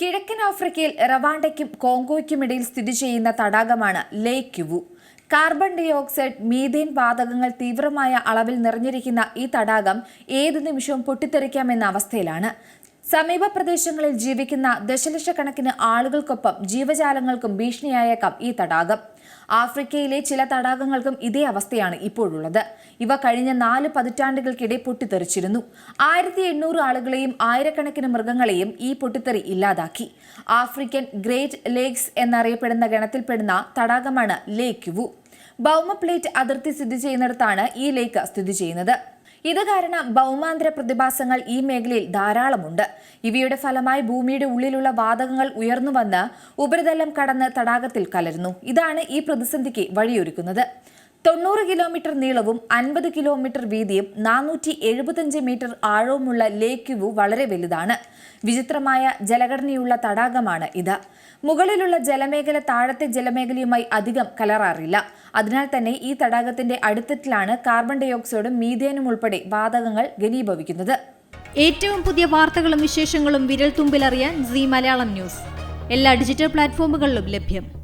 കിഴക്കൻ ആഫ്രിക്കയിൽ റവാണ്ടയ്ക്കും കോങ്കോയ്ക്കുമിടയിൽ സ്ഥിതി ചെയ്യുന്ന തടാകമാണ് lake Kivu carbon dioxide methane വാതകങ്ങൾ തീവ്രമായ അളവിൽ നിറഞ്ഞിരിക്കുന്ന ഈ തടാകം ഏതു നിമിഷവും പൊട്ടിത്തെറിക്കാമെന്ന അവസ്ഥയിലാണ്. സമീപ പ്രദേശങ്ങളിൽ ജീവിക്കുന്ന ദശലക്ഷക്കണക്കിന് ആളുകൾക്കൊപ്പം ജീവജാലങ്ങൾക്കും ഭീഷണിയായേക്കാം ഈ തടാകം. ആഫ്രിക്കയിലെ ചില തടാകങ്ങൾക്കും ഇതേ അവസ്ഥയാണ് ഇപ്പോഴുള്ളത്. ഇവ കഴിഞ്ഞ നാല് പതിറ്റാണ്ടുകൾക്കിടെ പൊട്ടിത്തെറിച്ചിരുന്നു. ആയിരത്തി എണ്ണൂറ് ആളുകളെയും ആയിരക്കണക്കിന് മൃഗങ്ങളെയും ഈ പൊട്ടിത്തെറി ഇല്ലാതാക്കി. ആഫ്രിക്കൻ ഗ്രേറ്റ് ലേക്സ് എന്നറിയപ്പെടുന്ന ഗണത്തിൽപ്പെടുന്ന തടാകമാണ് ലേക്ക് വു ഭൗമ പ്ലേറ്റ് അതിർത്തി സ്ഥിതി ചെയ്യുന്നിടത്താണ് ഈ ലേക്ക് സ്ഥിതി ചെയ്യുന്നത്. ഇത് കാരണം ഭൗമാന്തര പ്രതിഭാസങ്ങൾ ഈ മേഖലയിൽ ധാരാളമുണ്ട്. ഇവയുടെ ഫലമായി ഭൂമിയുടെ ഉള്ളിലുള്ള വാതകങ്ങൾ ഉയർന്നു വന്ന് ഉപരിതലം കടന്ന് തടാകത്തിൽ കലരുന്നു. ഇതാണ് ഈ പ്രതിസന്ധിക്ക് വഴിയൊരുക്കുന്നത്. തൊണ്ണൂറ് കിലോമീറ്റർ നീളവും അൻപത് കിലോമീറ്റർ വീതിയും നാനൂറ്റി എഴുപത്തഞ്ച് മീറ്റർ ആഴവുമുള്ള ലേക്ക് വ്യൂ വളരെ വലുതാണ്. വിചിത്രമായ ജലഘടനയുള്ള തടാകമാണ് ഇത്. മുകളിലുള്ള ജലമേഖല താഴത്തെ ജലമേഖലയുമായി അധികം കലറാറില്ല. അതിനാൽ തന്നെ ഈ തടാകത്തിന്റെ അടിത്തട്ടിലാണ് കാർബൺ ഡൈ ഓക്സൈഡും മീഥേനും ഉൾപ്പെടെ വാതകങ്ങൾ ഘനീഭവിക്കുന്നത്. ഏറ്റവും പുതിയ വാർത്തകളും വിശേഷങ്ങളും വിരൽ തുമ്പിലറിയാൻ സി മലയാളം ന്യൂസ്. എല്ലാ ഡിജിറ്റൽ പ്ലാറ്റ്ഫോമുകളിലും ലഭ്യം.